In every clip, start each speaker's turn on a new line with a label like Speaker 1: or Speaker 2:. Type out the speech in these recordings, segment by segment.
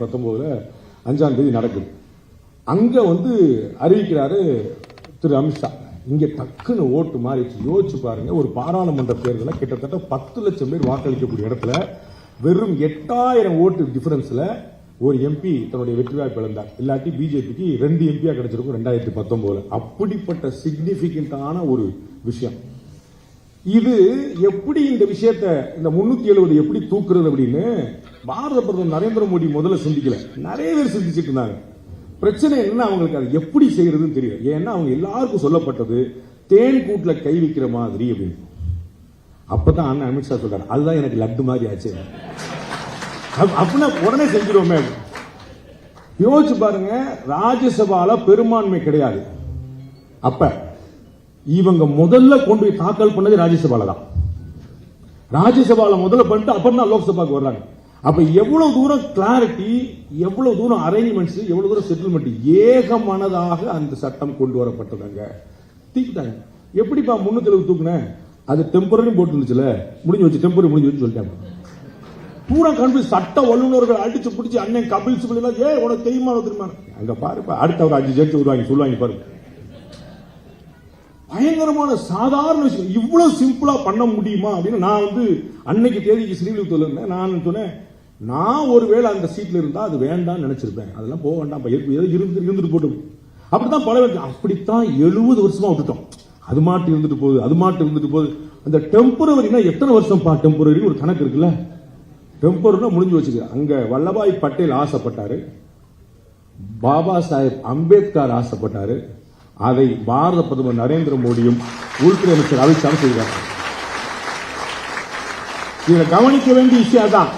Speaker 1: பத்தொன்பதுல அஞ்சாம் தேதி நடக்குது. அங்க வந்து அறிவிக்கிறாரு திரு அமித்ஷா இங்க டக்குன்னு ஓட்டு மாறிச்சு யோசிச்சு பாருங்க ஒரு பாராளுமன்ற தேர்தலில் கிட்டத்தட்ட பத்து லட்சம் பேர் வாக்களிக்கக்கூடிய இடத்துல வெறும் எட்டாயிரம் ஓட்டு டிஃபரன்ஸ்ல ஒரு எம்பி தன்னுடைய வெற்றி வாய்ப்பு இழந்தார். இல்லாட்டி பிஜேபிக்கு ரெண்டு எம்பியா கிடைச்சிருக்கும் ரெண்டாயிரத்தி பத்தொன்பதுல. அப்படிப்பட்ட சிக்னிபிகண்டான ஒரு விஷயம். இது எப்படி இந்த விஷயத்தை இந்த முன்னூத்தி எழுபது எப்படி தூக்குறது அப்படின்னு பாரத பிரதமர் நரேந்திர மோடி முதல்ல சிந்திக்கல. நிறைய பேர் சிந்திச்சுட்டு இருந்தாங்க. பிரச்சனை என்ன அவங்களுக்கு அது எப்படி செய்யறதுன்னு தெரியல. ஏன்னா அவங்க எல்லாருக்கும் சொல்லப்பட்டது தேன் கூட்டுல கை வைக்கிற மாதிரி அப்படின்னு. அப்பதான் அண்ணன் அமித்ஷா சொல்றாரு அதுதான் எனக்கு லட்டு மாதிரி ஆச்சு. அப்படின்னா உடனே செஞ்சிருவோமே. யோசிச்சு பாருங்க ராஜ்யசபால பெரும்பான்மை கிடையாது. அப்ப இவங்க முதல்ல கொண்டு போய் தாக்கல் பண்ணது ராஜ்யசபால தான் ராஜ்யசபால முதல்ல பண்ணிட்டு அப்புறம் தான் லோக்சபாக்கு வர்றாங்க. அப்ப எவ்வளவு தூரம் கிளாரிட்டி எவ்வளவு தூரம் அரேஞ்ச்மெண்ட்ஸ் எவ்வளவு தூரம் செட்டில்மெண்ட் ஏகமனதாக அந்த சட்டம் கொண்டு வரப்பட்டதாங்க. தீக்கிட்டாங்க எப்படிப்பா முன்னூத்தி எழுபது தூக்குனேன் அது டெம்பரரி போட்டு இருந்துச்சுல முடிஞ்சு வச்சு டெம்பரரி முடிஞ்சு வச்சு சொல்லிட்டாங்க பூரா கன்ஃபியூஸ் சட்ட வல்லுநர்கள் அடிச்சு பிடிச்சி அண்ணன் கபில் சிபில் எல்லாம் ஏ உனக்கு தெரியுமா தெரியுமா அங்க பாருப்பா அடுத்த ஒரு அஞ்சு ஜட்ஜ் வருவாங்க சொல்லுவாங்க பாருங்க. பயங்கரமான சாதாரண விஷயம். இவ்வளவு சிம்பிளா பண்ண முடியுமா? அப்படின்னு நான் வந்து அன்னைக்கு தேதிக்கு ஸ்ரீவில்லிபுத்தூர்ல இருந்தேன். நான் சொன்னேன் நான் ஒருவேளை அந்த சீட்ல இருந்தா அது வேண்டாம்னு நினைச்சிருப்பேன். அதெல்லாம் போக வேண்டாம். ஏதோ இருந்து இருந்துட்டு போட்டும் அப்படித்தான் பல அப்படித்தான் எழுபது வருஷமா விட்டுட்டோம். அது மாட்டு இருந்துட்டு போகுது அது மாட்டு இருந்துட்டு போகுது. அந்த டெம்பரவரினா எத்தனை வருஷம் பா டெம்பரவரி ஒரு கணக்கு இருக்குல்ல? டெம்பரரினா முடிஞ்சு வச்சுக்க அங்க வல்லபாய் பட்டேல் ஆசைப்பட்டாரு. பாபா சாஹேப் அம்பேத்கர் ஆசைப்பட்டாரு. அதை பாரத பிரதமர் நரேந்திர மோடியும் உள்துறை அமைச்சர் அமித்ஷாவும் செய்கிறார் இதை கவனிக்க வேண்டிய விஷயம் தான்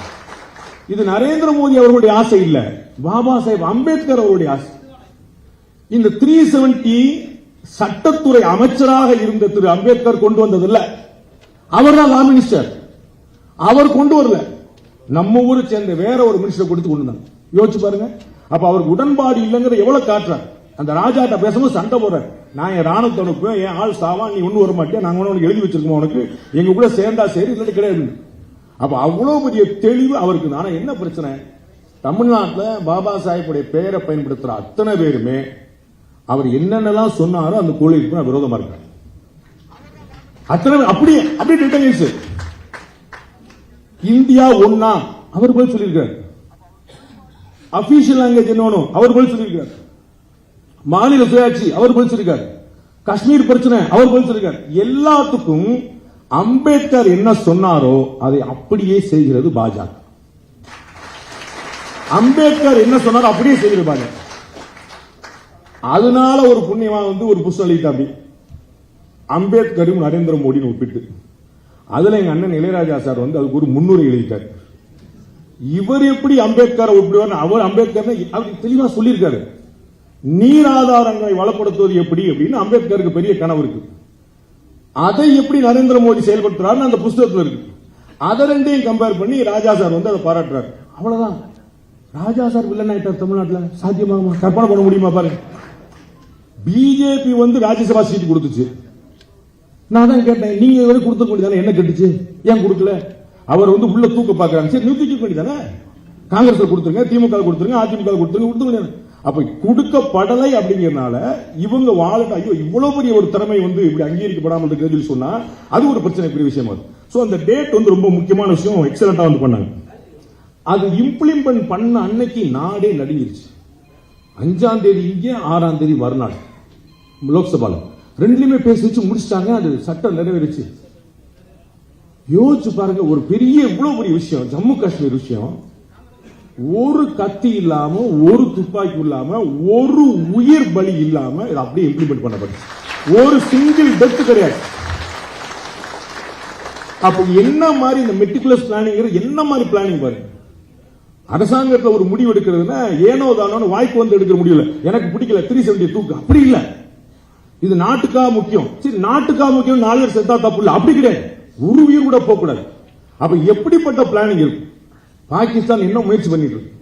Speaker 1: இது நரேந்திர மோடி அவர்களுடைய ஆசை இல்ல. பாபா சாஹேப் அம்பேத்கர் அவருடைய ஆசை. இந்த த்ரீ செவன்டி சட்டத்துறை அமைச்சராக இருந்த திரு அம்பேத்கர் கொண்டு வந்ததில்ல. அவர் தான் லா மினிஸ்டர் அவர் கொண்டு வரல. நம்ம ஊரை சேர்ந்த வேற ஒரு மினிஸ்டர் கொடுத்து கொண்டு வந்தாங்க. யோசிச்சு பாருங்க. அப்ப அவருக்கு உடன்பாடு இல்லைங்கிற எவ்வளவு காட்டுறார் அந்த ராஜாட்ட பேசும்போது சண்டை போடுறாரு. நான் என் ராணுவத்தை அனுப்புவேன் என் ஆள் சாவான் நீ ஒண்ணு வர மாட்டேன் நாங்க ஒன்று எழுதி வச்சிருக்கோம் உனக்கு? எங்க கூட சேர்ந்தா சரி இல்லாட்டி கிடையாது அப்ப அவ்வளவு பெரிய தெளிவு அவருக்கு. ஆனா என்ன பிரச்சனை? தமிழ்நாட்டுல பாபா சாஹிப்புடைய பெயரை பயன்படுத்துற அத்தனை பேருமே அவர் என்னென்னலாம் சொன்னாரோ அந்த கொள்கைக்கு நான் விரோதமா இருக்கேன். அத்தனை அப்படியே அப்படியே டெட்டனிஸ் இந்தியா ஒன்னா அவர் போய் சொல்லியிருக்கார். அபிஷியல் லாங்குவேஜ் என்ன அவர் போய் சொல்லியிருக்கார். மாநில சுயாட்சி அவர் போய் சொல்லிருக்காரு காஷ்மீர் பிரச்சனை அவர் போய் சொல்லிருக்காரு எல்லாத்துக்கும் அம்பேத்கர் என்ன சொன்னாரோ அதை அப்படியே செய்கிறது பாஜக. அம்பேத்கர் என்ன சொன்னாரோ அப்படியே செய்கிறது பாஜக. அதனால ஒரு புண்ணியமா வந்து ஒரு புஸ்தகம் எழுதிட்டாப்படி அம்பேத்கரும் நரேந்திர மோடின்னு ஒப்பிட்டு. அதுல எங்க அண்ணன் இளையராஜா சார் வந்து அதுக்கு ஒரு முன்னுரை எழுதிட்டார். இவர் எப்படி அம்பேத்கரை ஒப்பிடுவார் அவர் அம்பேத்கர் அவர் தெளிவா சொல்லியிருக்காரு. நீர் ஆதாரங்களை வளப்படுத்துவது எப்படி அப்படின்னு அம்பேத்கருக்கு பெரிய கனவு இருக்கு. அதை எப்படி நரேந்திர மோடி செயல்படுத்துறாரு அந்த புஸ்தகத்தில் இருக்கு. அதை ரெண்டையும் கம்பேர் பண்ணி ராஜா சார் வந்து அதை பாராட்டுறாரு. அவ்வளவுதான். ராஜா சார் வில்லன் ஆயிட்டார் தமிழ்நாட்டில். சாத்தியமாகுமா? கற்பனை பண்ண முடியுமா பாருங்க. பிஜேபி வந்து ராஜ்யசபா சீட் கொடுத்துச்சு. நான் தான் கேட்டேன் நீங்க இதுவரை கொடுத்த வேண்டியதானே என்ன கட்டுச்சு? ஏன் கொடுக்கல? அவர் வந்து உள்ள தூக்க பாக்குறாங்க சரி நிறுத்திக்க வேண்டியதானே காங்கிரஸ் கொடுத்துருங்க திமுக கொடுத்துருங்க அதிமுக கொடுத்துருங்க கொடுத்துருங்க அப்ப கொடுக்கப்படலை அப்படிங்கறனால இவங்க வாழட்ட ஐயோ இவ்வளவு பெரிய ஒரு திறமை வந்து இப்படி அங்கீகரிக்கப்படாமல் இருக்கிறது சொன்னா அது ஒரு பிரச்சனை பெரிய விஷயமா இருக்கு. ஸோ அந்த டேட் வந்து ரொம்ப முக்கியமான விஷயம். எக்ஸலண்டா வந்து பண்ணாங்க. அது இம்ப்ளிமெண்ட் பண்ண அன்னைக்கு நாடே நடுங்கிருச்சு. அஞ்சாம் தேதி இங்கே ஆறாம் தேதி மறுநாள். லோக்சபால. ரெண்டுலயுமே பேசி வச்சு முடிச்சிட்டாங்க. அது சட்டம் நிறைவேறிச்சு. யோசிச்சு பாருங்க ஒரு பெரிய இவ்வளவு பெரிய விஷயம் ஜம்மு காஷ்மீர் விஷயம். ஒரு கத்தி இல்லாம ஒரு துப்பாக்கி இல்லாம ஒரு உயிர் பலி இல்லாம இதை அப்படியே இம்ப்ளிமெண்ட் பண்ணப்பட்டு ஒரு சிங்கிள் டெத் கிடையாது. அப்ப என்ன மாதிரி இந்த மெட்டிகுலஸ் பிளானிங் என்ன மாதிரி பிளானிங் பாருங்க அரசாங்கத்தில் ஒரு முடிவு எடுக்கிறதுனா ஏனோ தானோ வாய்ப்பு வந்து எடுக்கிற முடியல எனக்கு பிடிக்கல த்ரீ செவன்டி தூக்கு அப்படி இல்ல. இது நாட்டுக்கா முக்கியம். சரி நாட்டுக்கா முக்கியம் நாலு பேர் செத்தா தப்பு இல்லை. அப்படி கிடையாது. ஒரு உயிர் கூட போகக்கூடாது. அப்ப எப்படிப்பட்ட பிளானிங் இருக்கும்? பாகிஸ்தான் என்ன முயற்சி பண்ணிட்டு இருக்கு?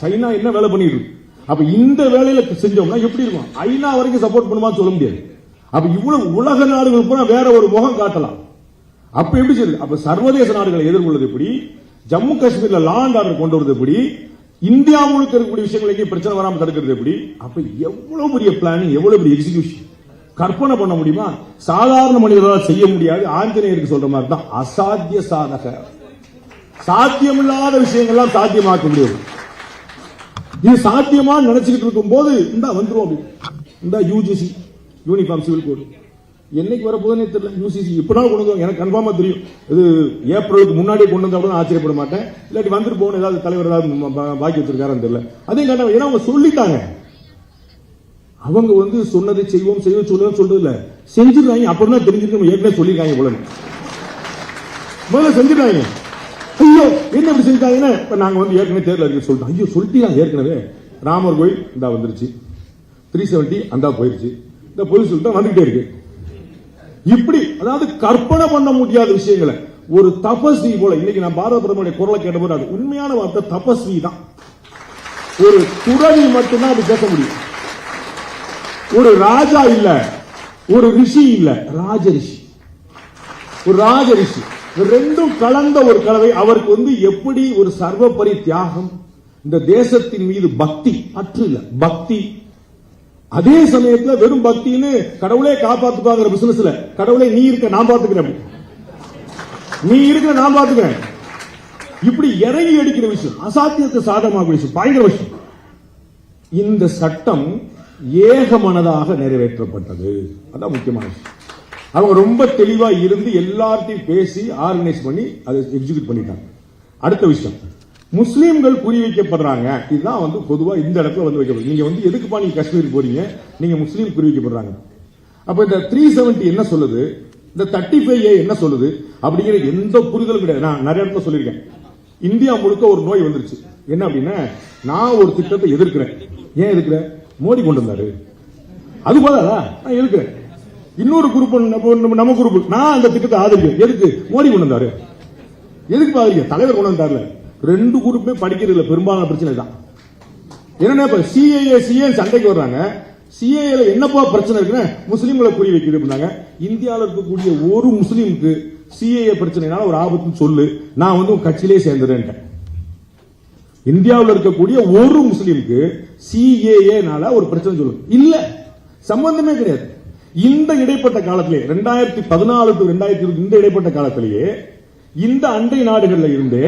Speaker 1: சைனா என்ன வேலை பண்ணிட்டு இருக்கு? அப்ப இந்த வேலையில செஞ்சோம்னா எப்படி இருக்கும்? ஐநா வரைக்கும் சப்போர்ட் பண்ணுமா சொல்ல முடியாது. அப்ப இவ்வளவு உலக நாடுகள் பூரா வேற ஒரு முகம் காட்டலாம். அப்ப எப்படி சொல்லு அப்ப சர்வதேச நாடுகளை எதிர்கொள்வது எப்படி? ஜம்மு காஷ்மீர்ல லாண்ட் ஆர்டர் கொண்டு வருவது எப்படி? இந்தியா முழுக்க இருக்கக்கூடிய விஷயங்களுக்கு பிரச்சனை வராம தடுக்கிறது எப்படி? அப்ப எவ்வளவு பெரிய பிளானிங் எவ்வளவு பெரிய எக்ஸிகியூஷன் கற்பனை பண்ண முடியுமா? சாதாரண மனிதர்களால் செய்ய முடியாது. ஆஞ்சநேயருக்கு சொல்ற மாதிரி தான் அசாத்திய சாதக. சாத்தியமில்லாத விஷயங்கள்லாம் சாத்தியமாக்க முடியும் இது சாத்தியமா நினைச்சுக்கிட்டு இருக்கும் போது இந்த வந்துரும் அப்படி. இந்த யூஜிசி யூனிஃபார்ம் சிவில் கோடு என்னைக்கு வரப்போகுதுன்னே தெரியல. யூசிசி இப்படினாலும் கொண்டு வந்து எனக்கு கன்ஃபார்மா தெரியும். இது ஏப்ரலுக்கு முன்னாடியே கொண்டு வந்தா கூட ஆச்சரியப்பட மாட்டேன். இல்லாட்டி வந்துட்டு போகணும் ஏதாவது தலைவர் ஏதாவது பாக்கி வச்சிருக்காருன்னு தெரியல. அதே காரணம் ஏன்னா அவங்க சொல்லிட்டாங்க. அவங்க வந்து சொன்னதை செய்வோம் செய்வோம் சொல்லுவோம் சொல்றது இல்ல. செஞ்சிருக்காங்க அப்புறம் தான் தெரிஞ்சிருக்கு ஏற்கனவே சொல்லியிருக்காங்க போல முதல்ல செஞ்சிருக்காங்க ஐயோ என்ன இப்படி செஞ்சாங்கன்னா இப்ப நாங்க வந்து ஏற்கனவே தேர்தல் அறிக்கை சொல்லிட்டோம். ஐயோ சொல்லிட்டீங்க ஏற்கனவே. ராமர் கோயில் இந்தா வந்துருச்சு. த்ரீ செவன்டி அந்தா போயிருச்சு. இந்த பொய் சொல்லிட்டு வந்துகிட்டே இருக்கு. இப்படி அதாவது கற்பனை பண்ண முடியாத விஷயங்களை. ஒரு தபஸ்வி போல இன்னைக்கு நான் பாரத பிரதமருடைய குரலை கேட்டபோது அது உண்மையான வார்த்தை தபஸ்வி தான். ஒரு துறவி மட்டும்தான் அது பேச முடியும். ஒரு ராஜா இல்ல ஒரு ரிஷி இல்ல ராஜ ரிஷி. ஒரு ராஜ ரிஷி. ரெண்டும் கலந்த ஒரு கலவை. அவருக்கு வந்து எப்படி ஒரு சர்வபரி தியாகம் இந்த தேசத்தின் மீது பக்தி அற்று இல்ல பக்தி. அதே சமயத்துல வெறும் பக்தின்னு கடவுளே காப்பாத்துப்பாங்கிற பிசினஸ்ல கடவுளே நீ இருக்க நான் பாத்துக்கிறேன். நீ இருக்க நான் பாத்துக்கிறேன். இப்படி இறங்கி அடிக்கிற விஷயம் அசாத்தியத்தை சாதகமாக விஷயம் பயங்கர விஷயம். இந்த சட்டம் ஏகமனதாக நிறைவேற்றப்பட்டது. அதான் முக்கியமான விஷயம். அவங்க ரொம்ப தெளிவா இருந்து எல்லாத்தையும் பேசி ஆர்கனைஸ் பண்ணி அதை எக்ஸிக்யூட் பண்ணிட்டாங்க. அடுத்த விஷயம். முஸ்லீம்கள் குறி வைக்கப்படுறாங்க. இதுதான் வந்து பொதுவா இந்த இடத்துல வந்து வைக்கப்படுது. நீங்க வந்து எதுக்குப்பா நீங்க காஷ்மீர் போறீங்க? நீங்க முஸ்லீம் குறி வைக்கப்படுறாங்க. அப்ப இந்த த்ரீ செவன்டி என்ன சொல்லுது? இந்த தேர்ட்டி ஃபைவ் ஏ என்ன சொல்லுது? அப்படிங்கிற எந்த புரிதலும் கிடையாது. நான் நிறைய இடத்துல சொல்லியிருக்கேன். இந்தியா முழுக்க ஒரு நோய் வந்துருச்சு. என்ன அப்படின்னா நான் ஒரு திட்டத்தை எதிர்க்கிறேன். ஏன் எதிர்க்கிறேன்? மோடி கொண்டு வந்தாரு. அது போதாதா? நான் எதிர்க்கிறேன். இன்னொரு குரூப் நம்ம நம்ம குரூப். நான் அந்த திட்டத்தை ஆதரிக்கிறேன். எதுக்கு? மோடி கொண்டு வந்தாரு. எதுக்கு ஆதரிக்க தலைவர் கொண்டு வந்தார்ல. ரெண்டு குரூப்புமே படிக்கிறது இல்ல பெரும்பாலான பிரச்சனை தான். என்னன்னா இப்ப சிஏஏ சிஏ சண்டைக்கு வர்றாங்க. சிஏஏல என்னப்பா பிரச்சனை இருக்குன்னா முஸ்லீம்களை குறி வைக்கிறது அப்படின்னாங்க. இந்தியாவில் இருக்கக்கூடிய ஒரு முஸ்லீமுக்கு சிஏஏ பிரச்சனைனால ஒரு ஆபத்துன்னு சொல்லு. நான் வந்து உன் கட்சியிலே சேர்ந்துறேன்ட்டேன். இந்தியாவில் இருக்கக்கூடிய ஒரு முஸ்லீமுக்கு சிஏஏனால ஒரு பிரச்சனை சொல்லு இல்ல. சம்பந்தமே கிடையாது. இந்த இடைப்பட்ட காலத்திலே ரெண்டாயிரத்தி பதினாலு டு ரெண்டாயிரத்தி இருபது இந்த இடைப்பட்ட காலத்திலேயே இந்த அண்டை நாடுகள்ல இருந்து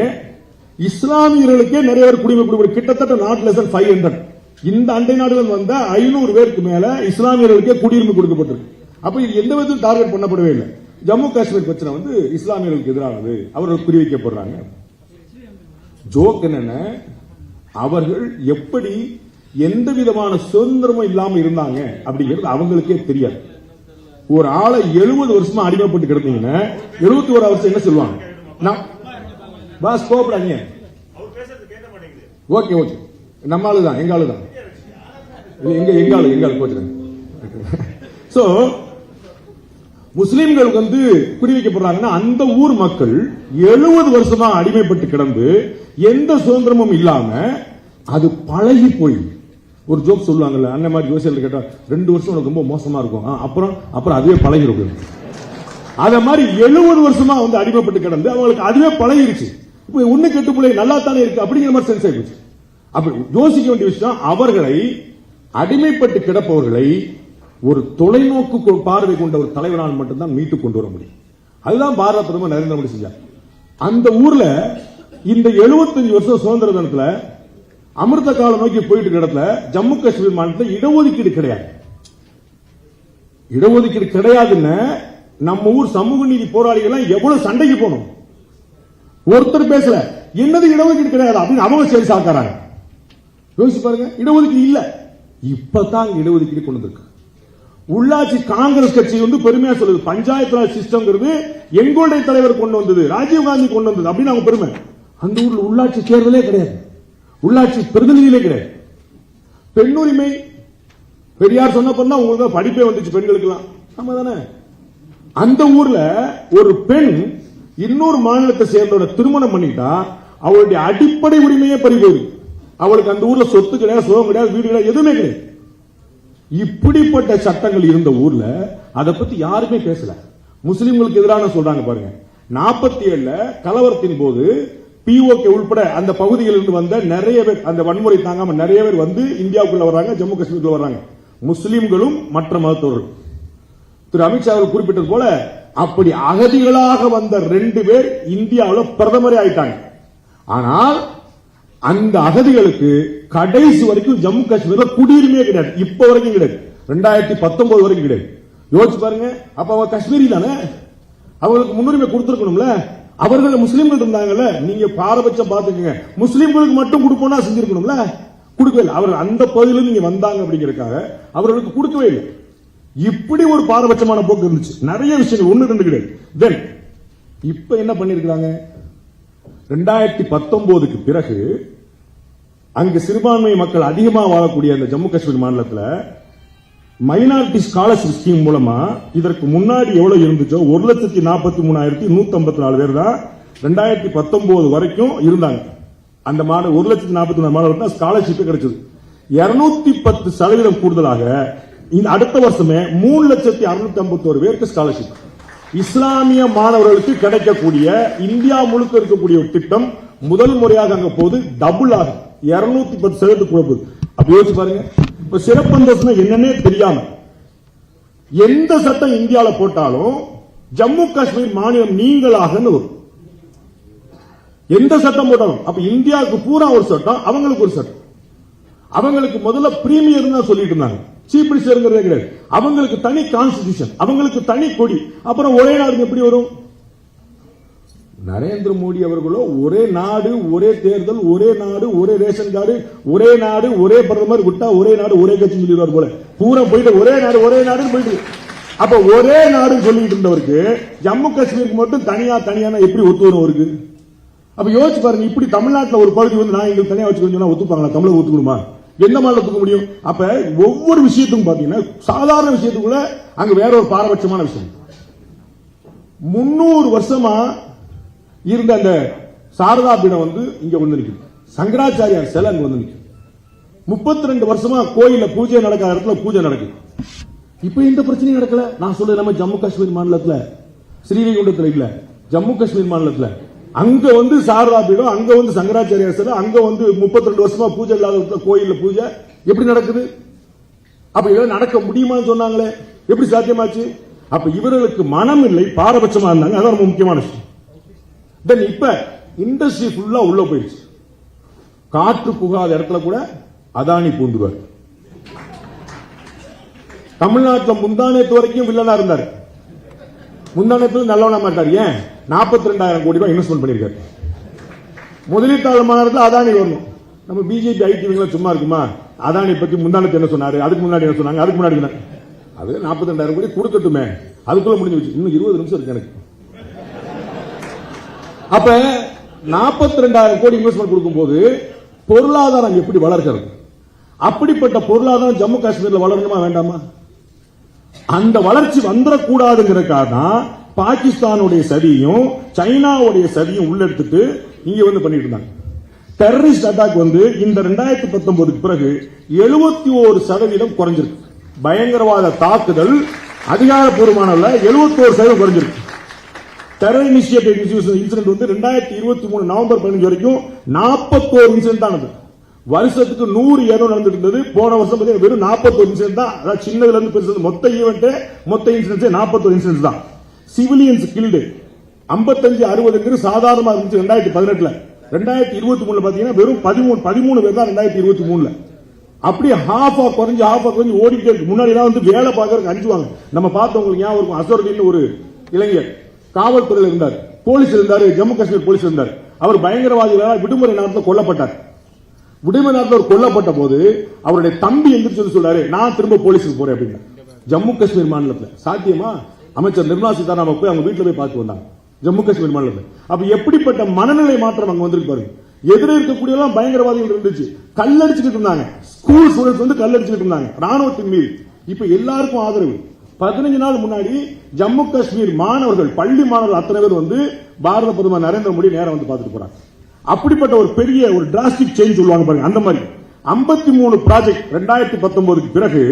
Speaker 1: இஸ்லாமியர்களுக்கே நிறைய பேர் குடிமை கொடுக்க கிட்டத்தட்ட நாட் லெஸ் ஃபைவ் ஹண்ட்ரட் இந்த அண்டை நாடுகள் வந்த ஐநூறு பேருக்கு மேல இஸ்லாமியர்களுக்கே குடியுரிமை கொடுக்கப்பட்டிருக்கு. அப்ப இது எந்த விதத்தில் டார்கெட் பண்ணப்படவே இல்லை. ஜம்மு காஷ்மீர் பிரச்சனை வந்து இஸ்லாமியர்களுக்கு எதிரானது. அவர்கள் குறிவைக்கப்படுறாங்க. ஜோக் என்னன்னா அவர்கள் எப்படி எந்த விதமான சுதந்திரமும் இல்லாம இருந்தாங்க அப்படிங்கிறது அவங்களுக்கே தெரியாது. ஒரு ஆளை எழுபது வருஷமா அடிமைப்பட்டு கிடந்தீங்கன்னா எழுபத்தி ஒரு வருஷம் என்ன சொல்லுவாங்க? பாஸ் கோபப்படாதீங்க. Okay okay. நம்ம ஆளு தான் எங்க ஆளு தான்? எங்க எங்க ஆளு எங்க ஆளு? கோச்சுறேன் சோ முஸ்லிம்கள் வந்து குறிவைக்கப்படுறாங்கன்னா அந்த ஊர் மக்கள் எழுபது வருஷமா அடிமைப்பட்டு கிடந்து எந்த சுதந்திரமும் இல்லாம அது பழகி போய் ஒரு ஜோக் சொல்லுவாங்கல்ல அந்த மாதிரி ஜோசியர் கேட்டா ரெண்டு வருஷம் உனக்கு ரொம்ப மோசமா இருக்கும். அப்புறம் அப்புறம் அதுவே பழகிடும் அத மாதிரி எழுபது வருஷமா வந்து அடிமைப்பட்டு கிடந்து அவங்களுக்கு அதுவே பழகிருச்சு. இப்ப ஒண்ணு கெட்டு பிள்ளை நல்லா தானே இருக்கு அப்படிங்கிற மாதிரி சென்ஸ் ஆயிடுச்சு அப்ப யோசிக்க வேண்டிய விஷயம் அவர்களை அடிமைப்பட்டு கிடப்பவர்களை ஒரு தொலைநோக்கு கொ- பார்வை கொண்ட ஒரு தலைவரால் மட்டும்தான் மீட்டு கொண்டு வர முடியும். அதுதான் பாரத பிரதமர் நரேந்திர மோடி செஞ்சார். அந்த ஊர்ல இந்த 75 வருஷம் சுதந்திர தினத்துல அமிர்த காலம் நோக்கி போயிட்டு இருக்க இடத்துல ஜம்மு காஷ்மீர் மாநிலத்தில் இடஒதுக்கீடு கிடையாது. இடஒதுக்கீடு கிடையாதுன்னு நம்ம ஊர் சமூக நீதி போராளிகள் எல்லாம் எவ்வளவு சண்டைக்கு போகணும்? ஒருத்தர் பேசல என்னது இடஒதுக்கீடு கிடையாது அப்படின்னு அவங்க சரி சாக்காராங்க யோசிச்சு பாருங்க இடஒதுக்கீடு இல்ல. இப்பதான் இடஒதுக்கீடு கொண்டு வந்திருக்கு. உள்ளாட்சி காங்கிரஸ் கட்சி வந்து பெருமையா சொல்லுது பஞ்சாயத்து ராஜ் சிஸ்டம்ங்கிறது எங்களுடைய தலைவர் கொண்டு வந்தது ராஜீவ் காந்தி கொண்டு வந்தது அப்படின்னு அவங்க பெருமை. அந்த ஊர்ல உள்ளாட்சி தேர்தலே கிடையாது. உள்ளாட்சி பிரதிநிதியிலே கிடையாது. பெண்ணுரிமை பெரியார் சொன்னப்பதான் உங்களுக்கு படிப்பே வந்துச்சு பெண்களுக்கெல்லாம். ஆமா தானே அந்த ஊர்ல ஒரு பெண் இன்னொரு மாநிலத்தை சேர்ந்தோட திருமணம் பண்ணிட்டா அவளுடைய அடிப்படை உரிமையே பறிபோது அவளுக்கு அந்த ஊர்ல சொத்து கிடையாது சுகம் கிடையாது வீடு கிடையாது எதுவுமே கிடையாது. இப்படிப்பட்ட சட்டங்கள் இருந்த ஊர்ல அதை பத்தி யாருமே பேசல. முஸ்லிம்களுக்கு எதிரான சொல்றாங்க பாருங்க. நாற்பத்தி ஏழுல கலவரத்தின் போது பிஓகே உள்பட அந்த பகுதிகளில் இருந்து வந்த நிறைய பேர் அந்த வன்முறை தாங்காம நிறைய பேர் வந்து இந்தியாவுக்குள்ள வர்றாங்க ஜம்மு காஷ்மீருக்குள்ள வர்றாங்க. முஸ்லிம்களும் மற்ற மதத்தவர்களும் திரு அமித்ஷா அவர்கள் குறிப்பிட்டது போல அப்படி அகதிகளாக வந்த ரெண்டு பேர் இந்தியாவில் பிரதமரே ஆயிட்டாங்க. ஆனால் அந்த அகதிகளுக்கு கடைசி வரைக்கும் ஜம்மு காஷ்மீர்ல குடியுரிமையே கிடையாது. இப்ப வரைக்கும் கிடையாது. ரெண்டாயிரத்தி பத்தொன்பது வரைக்கும் கிடையாது. யோசிச்சு பாருங்க. அப்ப அவங்க காஷ்மீரி தானே? அவங்களுக்கு முன்னுரிமை கொடுத்துருக்கணும்ல? அவர்கள் முஸ்லீம்கள் இருந்தாங்கல்ல நீங்க பாரபட்சம் பாத்துக்கங்க முஸ்லீம்களுக்கு மட்டும் கொடுப்போம்னா செஞ்சிருக்கணும்ல? கொடுக்கவே இல்லை. அவர் அந்த பகுதியில நீங்க வந்தாங்க அப்படிங்கறக்காக அவர்களுக்கு கொடுக்கவே இல்லை. இப்படி ஒரு பாரபட்சமான போக்கு இருந்துச்சு. நிறைய விஷயங்கள் ஒண்ணு ரெண்டு கிடையாது. தென் இப்ப என்ன பண்ணிருக்கிறாங்க ரெண்டாயிரத்தி பத்தொன்பதுக்கு பிறகு அங்கு சிறுபான்மை மக்கள் அதிகமாக வாழக்கூடிய அந்த ஜம்மு காஷ்மீர் மாநிலத்தில் மைனாரிட்டி ஸ்காலர்ஷிப் ஸ்கீம் மூலமா இதற்கு முன்னாடி எவ்வளவு இருந்துச்சோ ஒரு லட்சத்தி நாற்பத்தி மூணாயிரத்தி நூத்தி ஐம்பத்தி நாலு பேர் தான் ரெண்டாயிரத்தி பத்தொன்பது வரைக்கும் இருந்தாங்க. அந்த மாநில ஒரு லட்சத்தி நாற்பத்தி மூணு மாணவர்கள் தான் ஸ்காலர்ஷிப் கிடைச்சது. இருநூத்தி பத்து சதவீதம் கூடுதலாக அடுத்த வருஷமே மூணு லட்சத்தி அறுநூத்தி ஐம்பத்தி பேருக்கு ஸ்காலர்ஷிப் இஸ்லாமிய மாணவர்களுக்கு கிடைக்கக்கூடிய இந்தியா முழுக்க இருக்கக்கூடிய திட்டம் முதல் முறையாக அங்க போது டபுள் ஆகும் இருநூத்தி பத்து சதவீதத்துக்கு கூட போகுது. அப்ப யோசிச்சு பாருங்க. இப்ப சிறப்பந்தஸ்னா என்னன்னே தெரியாம எந்த சட்டம் இந்தியால போட்டாலும் ஜம்மு காஷ்மீர் மாநிலம் நீங்களாக வரும். எந்த சட்டம் போட்டாலும். அப்ப இந்தியாவுக்கு பூரா ஒரு சட்டம் அவங்களுக்கு ஒரு சட்டம். அவங்களுக்கு முதல்ல பிரீமியர் தான் சொல்லிட்டு இருந்தாங்க. சீஃப் மினிஸ்டர்ங்கிறதே கிடையாது. அவங்களுக்கு தனி கான்ஸ்டிடியூஷன் அவங்களுக்கு தனி கொடி. அப்புறம் ஒரே நாடு எப்படி வரும்? நரேந்திர மோடி அவர்களோ ஒரே நாடு ஒரே தேர்தல் ஒரே நாடு ஒரே ரேஷன் கார்டு ஒரே நாடு ஒரே பிரதமர் விட்டா ஒரே நாடு ஒரே கட்சி சொல்லிடுவார் போல. பூரா போயிட்டு ஒரே நாடு ஒரே நாடுன்னு போயிட்டு. அப்ப ஒரே நாடு சொல்லிட்டு இருந்தவருக்கு ஜம்மு காஷ்மீருக்கு மட்டும் தனியா தனியான எப்படி ஒத்து வரும் அவருக்கு? அப்ப யோசிச்சு பாருங்க இப்படி தமிழ்நாட்டுல ஒரு பகுதி வந்து நான் எங்களுக்கு தனியா வச்சுக்கணும் ஒத்துப்பாங்களா? தமிழை ஒத்துக்கணுமா? எந்த மாதிரி ஒத்துக்க முடியும்? அப்ப ஒவ்வொரு விஷயத்துக்கும் பாத்தீங்கன்னா சாதாரண விஷயத்துக்குள்ள அங்க வேற ஒரு பாரபட்சமான விஷயம். முன்னூறு வருஷமா இருந்த அந்த சாரதா பீடம் வந்து இங்க வந்து நிற்கும் சங்கராச்சாரியார் சிலை அங்க வந்து நிற்கும் முப்பத்தி ரெண்டு வருஷமா கோயில்ல பூஜை நடக்காத இடத்துல பூஜை நடக்குது. இப்ப எந்த பிரச்சனையும் நடக்கல. நான் சொல்றது நம்ம ஜம்மு காஷ்மீர் மாநிலத்துல ஸ்ரீவைகுண்டத்துல இல்ல. ஜம்மு காஷ்மீர் மாநிலத்துல. அங்க வந்து சாரதா பீடம் அங்க வந்து சங்கராச்சாரியார் சிலை அங்க வந்து முப்பத்தி ரெண்டு வருஷமா பூஜை இல்லாத இடத்துல கோயில்ல பூஜை. எப்படி நடக்குது? அப்ப இதெல்லாம் நடக்க முடியுமான்னு சொன்னாங்களே. எப்படி சாத்தியமாச்சு? அப்ப இவர்களுக்கு மனம் இல்லை பாரபட்சமா இருந்தாங்க. அதான் ரொம்ப முக்கியமான விஷயம். தென் இப்ப இண்டஸ்ட்ரி ஃபுல்லா உள்ள போயிடுச்சு. காற்று புகாத இடத்துல கூட அதானி பூந்துவார். தமிழ்நாட்டில் முந்தானத்து வரைக்கும் வில்லனா இருந்தார். முந்தானத்துல நல்லவனா மாட்டார். ஏன்? நாற்பத்தி ரெண்டாயிரம் கோடி ரூபாய் இன்வெஸ்ட்மெண்ட் பண்ணிருக்காரு முதலீட்டாளர் மாநிலத்தில் அதானி வரணும். நம்ம பிஜேபி ஐடி சும்மா இருக்குமா? அதானி பத்தி முந்தானத்து என்ன சொன்னாரு? அதுக்கு முன்னாடி என்ன சொன்னாங்க? அதுக்கு முன்னாடி என்ன? அது நாற்பத்தி ரெண்டாயிரம் கோடி கொடுக்கட்டுமே. அதுக்குள்ள முடிஞ்சு வச்சு இன்னும் இருபது நிமிஷம் இருக்கு எனக்கு. அப்ப நாற்பத்தி ரெண்டாயிரம் கோடி இன்வெஸ்ட்மெண்ட் கொடுக்கும்போது பொருளாதாரம் எப்படி வளர்கிறது? அப்படிப்பட்ட பொருளாதாரம் ஜம்மு காஷ்மீர்ல வளரணுமா வேண்டாமா? அந்த வளர்ச்சி வந்துடக்கூடாதுங்கிறதுக்காக தான் பாகிஸ்தானுடைய சதியும் சைனாவுடைய சதியும் உள்ளெடுத்துட்டு இங்க வந்து பண்ணிட்டு இருந்தாங்க. டெரரிஸ்ட் அட்டாக் வந்து இந்த ரெண்டாயிரத்தி பத்தொன்பதுக்கு பிறகு எழுபத்தி ஒரு சதவீதம் குறைஞ்சிருக்கு. பயங்கரவாத தாக்குதல் அதிகாரப்பூர்வமான எழுபத்தி ஒரு சதவீதம் குறைஞ்சிருக்கு. டெரர் இனிஷியேட்டிவ் இன்சிடென்ட் வந்து ரெண்டாயிரத்தி இருபத்தி மூணு நவம்பர் பதினஞ்சு வரைக்கும் நாற்பத்தோரு இன்சிடென்ட் ஆனது வருஷத்துக்கு நூறு ஏதோ நடந்துட்டு இருந்தது. போன வருஷம் பார்த்தீங்கன்னா வெறும் நாற்பத்தோரு இன்சிடென்ட் தான். அதாவது சின்னதுல இருந்து பெருசு மொத்த ஈவெண்ட் மொத்த இன்சிடென்ட் நாற்பத்தோரு இன்சிடென்ட் தான். சிவிலியன்ஸ் கில்டு ஐம்பத்தஞ்சு அறுபதுங்கிறது சாதாரணமா இருந்துச்சு ரெண்டாயிரத்தி பதினெட்டுல. ரெண்டாயிரத்தி இருபத்தி மூணுல பாத்தீங்கன்னா வெறும் பதிமூணு பதிமூணு பேர் தான் ரெண்டாயிரத்தி இருபத்தி மூணுல. அப்படியே ஹாஃப் ஆஃப் குறைஞ்சு ஹாஃப் ஆஃப் குறைஞ்சு ஓடிக்கிட்டே இருக்கு. முன்னாடி வந்து வேலை பார்க்கறதுக்கு அனுப்பிச்சுவாங்க நம்ம பார்த்தவங்களுக்கு ஞாபகம் இருக்கும். அசோர்வின்னு ஒரு இளைஞர். காவல்துறையில் இருந்தார். போலீஸ் இருந்தாரு. ஜம்மு காஷ்மீர் போலீஸ் இருந்தார். அவர் பயங்கரவாதிகளால் விடுமுறை நேரத்தில் கொல்லப்பட்டார். விடுமுறை நேரத்தில் அவர் கொல்லப்பட்ட போது அவருடைய தம்பி எந்திரிச்சு சொல்றாரு நான் திரும்ப போலீஸுக்கு போறேன் அப்படின்னு. ஜம்மு காஷ்மீர் மாநிலத்தில். சாத்தியமா? அமைச்சர் நிர்மலா சீதாராமன் போய் அவங்க வீட்டுல போய் பார்த்து வந்தாங்க. ஜம்மு காஷ்மீர் மாநிலத்தில். அப்ப எப்படிப்பட்ட மனநிலை மாற்றம் அங்க வந்திருக்கு பாருங்க. எதிர இருக்கக்கூடிய எல்லாம் பயங்கரவாதிகள் இருந்துச்சு. கல்லடிச்சுக்கிட்டு இருந்தாங்க. ஸ்கூல் ஸ்டூடெண்ட்ஸ் வந்து கல்லடிச்சுக்கிட்டு இருந்தாங்க. ராணுவத்தின் மீது. இப்ப எல்லாருக்கும் ஆதரவு. பதினஞ்சு நாள் முன்னாடி ஜம்மு காஷ்மீர் மாணவர்கள் பள்ளி மாணவர்கள் அத்தனை பேர் வந்து பாரத பிரதமர் நரேந்திர மோடி நேரம் வந்து பார்த்துட்டு போறாங்க. அப்படிப்பட்ட ஒரு பெரிய ஒரு டிராஸ்டிக் சேஞ்ச் சொல்லுவாங்க பாருங்க அந்த மாதிரி. ஐம்பத்தி மூணு ப்ராஜெக்ட் ரெண்டாயிரத்தி பத்தொன்பதுக்கு பிறகு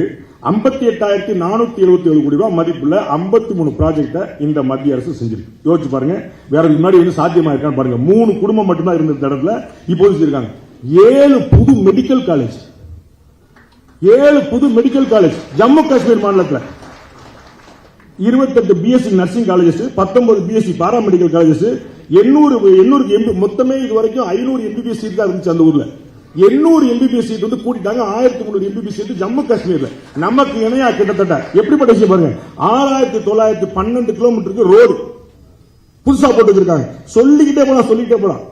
Speaker 1: ஐம்பத்தி எட்டாயிரத்தி நானூத்தி எழுபத்தி ஏழு கோடி ரூபாய் மதிப்புள்ள ஐம்பத்தி மூணு ப்ராஜெக்ட இந்த மத்திய அரசு செஞ்சிருக்கு. யோசிச்சு பாருங்க வேற முன்னாடி வந்து சாத்தியமா இருக்கான்னு பாருங்க. மூணு குடும்பம் மட்டும்தான் இருந்த இடத்துல இப்போது செஞ்சிருக்காங்க. ஏழு புது மெடிக்கல் காலேஜ் ஏழு புது மெடிக்கல் காலேஜ் ஜம்மு காஷ்மீர் மாநிலத்தில். இருபத்தெட்டு பிஎஸ்சி நர்சிங் காலேஜஸ் பத்தொன்பது பிஎஸ்சி பாராமெடிக்கல் காலேஜஸ் எண்ணூறு எண்ணூறு எம்பி மொத்தமே இது வரைக்கும் ஐநூறு எம்பிபிஎஸ் சீட் தான் இருந்துச்சு அந்த ஊர்ல. எண்ணூறு எம்பிபிஎஸ் சீட் வந்து கூட்டிட்டாங்க ஆயிரத்தி முந்நூறு எம்பிபிஎஸ் சீட் ஜம்மு காஷ்மீர்ல. நமக்கு இணையா கிட்டத்தட்ட எப்படிப்பட்ட விஷயம் பாருங்க? ஆறாயிரத்தி தொள்ளாயிரத்தி பன்னெண்டு கிலோமீட்டருக்கு ரோடு. புதுசா போட்டு வச்சிருக்காங்க சொல்லிக்கிட்டே போலாம் சொல்லிக்கிட்டே போலாம்.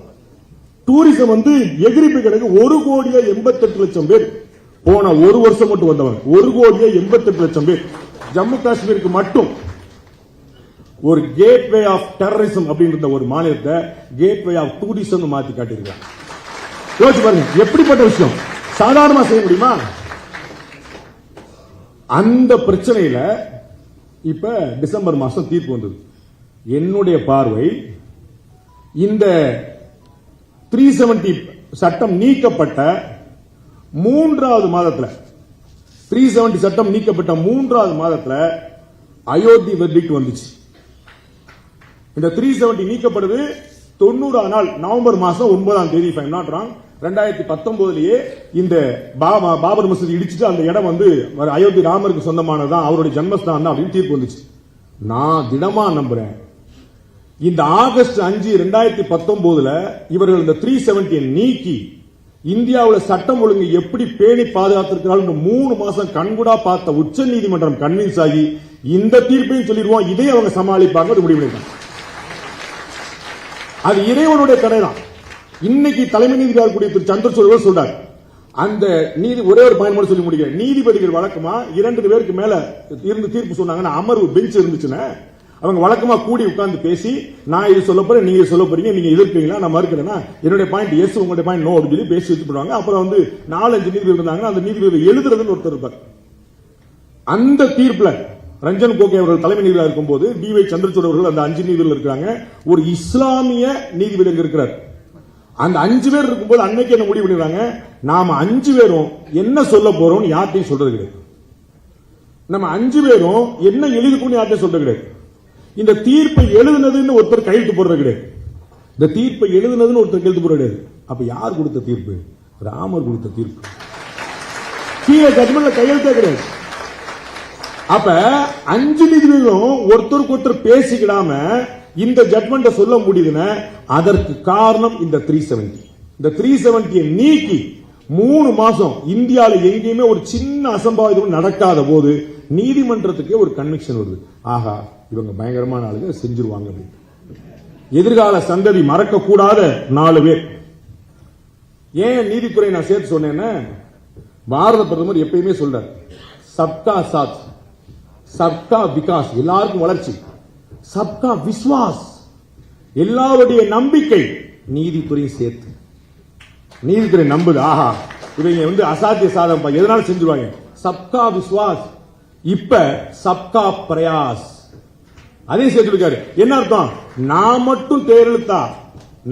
Speaker 1: டூரிசம் வந்து எகிரிப்பு கிடக்கு ஒரு கோடியே எண்பத்தெட்டு லட்சம் பேர். போன ஒரு வருஷம் மட்டும் வந்தவங்க. ஒரு கோடியே எண்பத்தெட்டு லட்சம் பேர். ஜம்மு காஷ்மீருக்கு மட்டும் ஒரு கேட்வே ஆஃப் டெரரிசம் அப்படின்ற ஒரு மாநிலத்தை கேட்வே ஆஃப் டூரிசம் மாத்தி காட்டியிருக்காங்க. யோசிச்சு பாருங்க எப்படிப்பட்ட விஷயம்? சாதாரணமா செய்ய முடியுமா? அந்த பிரச்சனையில இப்ப டிசம்பர் மாசம் தீர்ப்பு வந்தது. என்னுடைய பார்வை இந்த த்ரீ செவன்டி சட்டம் நீக்கப்பட்ட மூன்றாவது மாதத்துல த்ரீ செவன்டி சட்டம் நீக்கப்பட்ட மூன்றாவது மாதத்துல அயோத்தி வெர்டிக்ட் வந்துச்சு. இந்த த்ரீ செவன்டி நீக்கப்படுது தொண்ணூறாம் நாள் நவம்பர் மாசம் ஒன்பதாம் தேதி ஃபைவ் நாட் ராங் ரெண்டாயிரத்தி பத்தொன்பதுலயே இந்த பாபா பாபர் மசூதி இடிச்சுட்டு அந்த இடம் வந்து அயோத்தி ராமருக்கு சொந்தமானதுதான் அவருடைய ஜன்மஸ்தானம் தான் அப்படின்னு தீர்ப்பு வந்துச்சு. நான் திடமா நம்புறேன். இந்த ஆகஸ்ட் அஞ்சு ரெண்டாயிரத்தி பத்தொன்பதுல இவர்கள் இந்த த்ரீ செவன்டியை நீக்கி இந்தியாவுல சட்டம் ஒழுங்கு எப்படி பேணி பாதுகாத்திருக்கிறார்கள் மூணு மாசம் கண்கூடா பார்த்த உச்ச நீதிமன்றம் கன்வின்ஸ் ஆகி இந்த தீர்ப்பையும் சொல்லிடுவோம் இதை அவங்க சமாளிப்பாங்க அது முடிவு அது இறைவனுடைய கடை தான் இன்னைக்கு தலைமை நீதிபதி கூடிய திரு சந்திரசூட் சொல்றாரு. அந்த நீதி ஒரே ஒரு பயன்பாடு சொல்லி முடிக்கிறேன். நீதிபதிகள் வழக்கமா இரண்டு பேருக்கு மேல இருந்து தீர்ப்பு சொன்னாங்கன்னா அமர்வு பெஞ்ச் இருந்துச்சுன்னா அவங்க வழக்கமா கூடி உட்கார்ந்து பேசி நான் இது சொல்ல போறேன் நீங்க சொல்ல போறீங்க நீங்க எதிர்ப்பீங்களா நான் மறுக்கிறேன்னா என்னுடைய பாயிண்ட் எஸ் உங்களுடைய பாயிண்ட் நோ அப்படின்னு சொல்லி பேசி வச்சு அப்புறம் வந்து நாலஞ்சு நீதிபதி இருந்தாங்கன்னா அந்த நீதிபதி எழுதுறதுன்னு ஒருத்தர் இருப்பார். அந்த தீர்ப்புல ரஞ்சன் கோகே அவர்கள் தலைமை நீதிபதியாக இருக்கும்போது டி வை சந்திரசூட் அவர்கள் அந்த அஞ்சு நீதிபதிகள் இருக்காங்க ஒரு இஸ்லாமிய நீதிபதி அங்க இருக்கிறார். அந்த அஞ்சு பேர் இருக்கும்போது அன்னைக்கு என்ன முடிவு பண்ணிடுறாங்க? நாம அஞ்சு பேரும் என்ன சொல்ல போறோம்னு யார்ட்டையும் சொல்றது கிடையாது. நம்ம அஞ்சு பேரும் என்ன எழுதுக்கும்னு யார்ட்டையும் சொல்றது கிடையாது. இந்த தீர்ப்பை எழுதுனதுன்னு ஒருத்தர் கையெழுத்து போடுறது கிடையாது. இந்த தீர்ப்பை எழுதுனதுன்னு ஒருத்தர் கையெழுத்து போடுறது கிடையாது. அப்ப யார் கொடுத்த தீர்ப்பு? ராமர் கொடுத்த தீர்ப்பு. கீழே ஜட்மெண்ட்ல கையெழுத்தே கிடையாது. அப்ப அஞ்சு நீதிபதிகளும் ஒருத்தருக்கு ஒருத்தர் பேசிக்கிடாம இந்த ஜட்மெண்ட சொல்ல முடியுதுன்னா அதற்கு காரணம் இந்த த்ரீ செவன்டி இந்த த்ரீ செவன்டியை நீக்கி மூணு மாசம் இந்தியால எங்கேயுமே ஒரு சின்ன அசம்பாவிதம் நடக்காத போது நீதிமன்றத்துக்கே ஒரு கன்விக்ஷன் வருது. ஆஹா இவங்க பயங்கரமான ஆளுங்க செஞ்சிருவாங்க அப்படின்னு. எதிர்கால சந்ததி மறக்க கூடாத நாலு பேர். ஏன் நீதித்துறை நான் சேர்த்து சொன்னேன்னா பாரத பிரதமர் எப்பயுமே சொல்றார் சப்கா சாத் சப்கா விகாஸ். எல்லாருக்கும் வளர்ச்சி. சப்கா விஸ்வாஸ். எல்லாருடைய நம்பிக்கை நீதித்துறையும் சேர்த்து. நீதித்துறை நம்புது. ஆஹா இவங்க வந்து அசாத்திய சாதம் எதனால செஞ்சிருவாங்க? சப்கா விஸ்வாஸ். இப்ப சப்கா பிரயாஸ். அதையும் சேர்த்துருக்காரு என்ன அர்த்தம்? நான் மட்டும் தேரெழுத்தா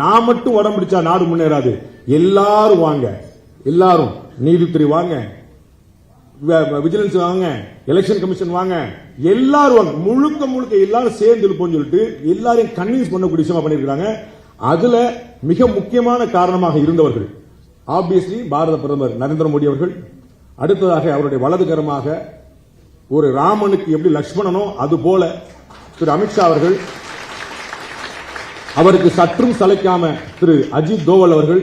Speaker 1: நான் மட்டும் உடம்பு பிடிச்சா நாடு முன்னேறாது. எல்லாரும் வாங்க. எல்லாரும் நீதித்துறை வாங்க. விஜிலன்ஸ் வாங்க. எலெக்ஷன் கமிஷன் வாங்க. எல்லாரும் வாங்க. முழுக்க முழுக்க எல்லாரும் சேர்ந்து இருப்போம்னு சொல்லிட்டு எல்லாரையும் கன்வின்ஸ் பண்ணக்கூடிய விஷயமா பண்ணிருக்காங்க அதுல மிக முக்கியமான காரணமாக இருந்தவர்கள் ஆப்வியஸ்லி பாரத பிரதமர் நரேந்திர மோடி அவர்கள் அடுத்ததாக அவருடைய வலதுகரமாக ஒரு ராமனுக்கு எப்படி லட்சுமணனோ அது போல திரு அமித்ஷா அவர்கள் அவருக்கு சற்றும் சளைக்காம திரு அஜித் தோவல் அவர்கள்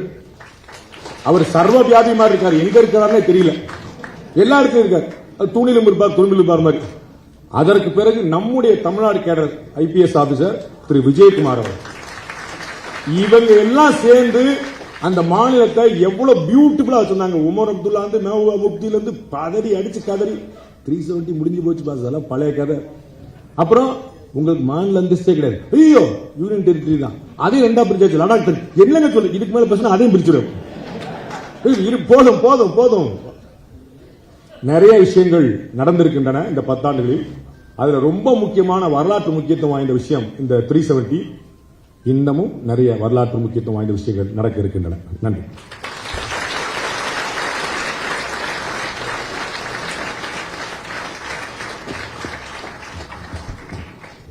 Speaker 1: அவர் சர்வ வியாபியமா இருக்காரு. எங்க இருக்கிறாருன்னே தெரியல. எல்லா இடத்துலயும் இருக்காரு தூணிலும் இருப்பார் துணிலும் இருப்பார் மாதிரி. அதற்கு பிறகு நம்முடைய Tamil Nadu cadre IPS officer Thiru Vijayakumar அவர் இவங்க எல்லாம் சேர்ந்து அந்த மாநிலத்தை எவ்வளவு பியூட்டிஃபுல்லா வச்சிருந்தாங்க. உமர் அப்துல்லா வந்து மெஹபூபா முப்தில இருந்து பதறி அடிச்சு கதறி த்ரீ செவன்டி முடிஞ்சு போச்சு பாஸ். அதெல்லாம் பழைய கதை. அப்புறம் உங்களுக்கு மாநில அந்தஸ்தே கிடையாது. ஐயோ யூனியன் டெரிட்டரி தான். அதையும் ரெண்டா பிரிச்சாச்சு லடாக் என்னங்க சொல்லு? இதுக்கு மேல பிரச்சனை அதையும் பிரிச்சிடும் இரு போதும் போதும் போதும். நிறைய விஷயங்கள் நடந்திருக்கின்றன இந்த பத்தாண்டுகளில். அதுல ரொம்ப முக்கியமான வரலாற்று முக்கியத்துவம் வாய்ந்த விஷயம் இந்த த்ரீ செவன்டி இன்னமும் நிறைய வரலாற்று முக்கியத்துவம் வாய்ந்த விஷயங்கள் நடக்க இருக்கின்றன. நன்றி.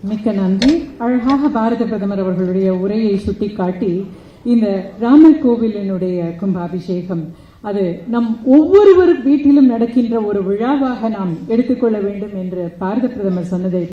Speaker 2: மிக்க நன்றி. அழகாக பாரத பிரதமர் அவர்களுடைய உரையை சுட்டிக்காட்டி இந்த ராமர் கோவிலினுடைய கும்பாபிஷேகம் அது நம் ஒவ்வொருவர் வீட்டிலும் நடக்கின்ற ஒரு விழாவாக நாம் எடுத்துக்கொள்ள வேண்டும் என்று பாரத பிரதமர் சொன்னதை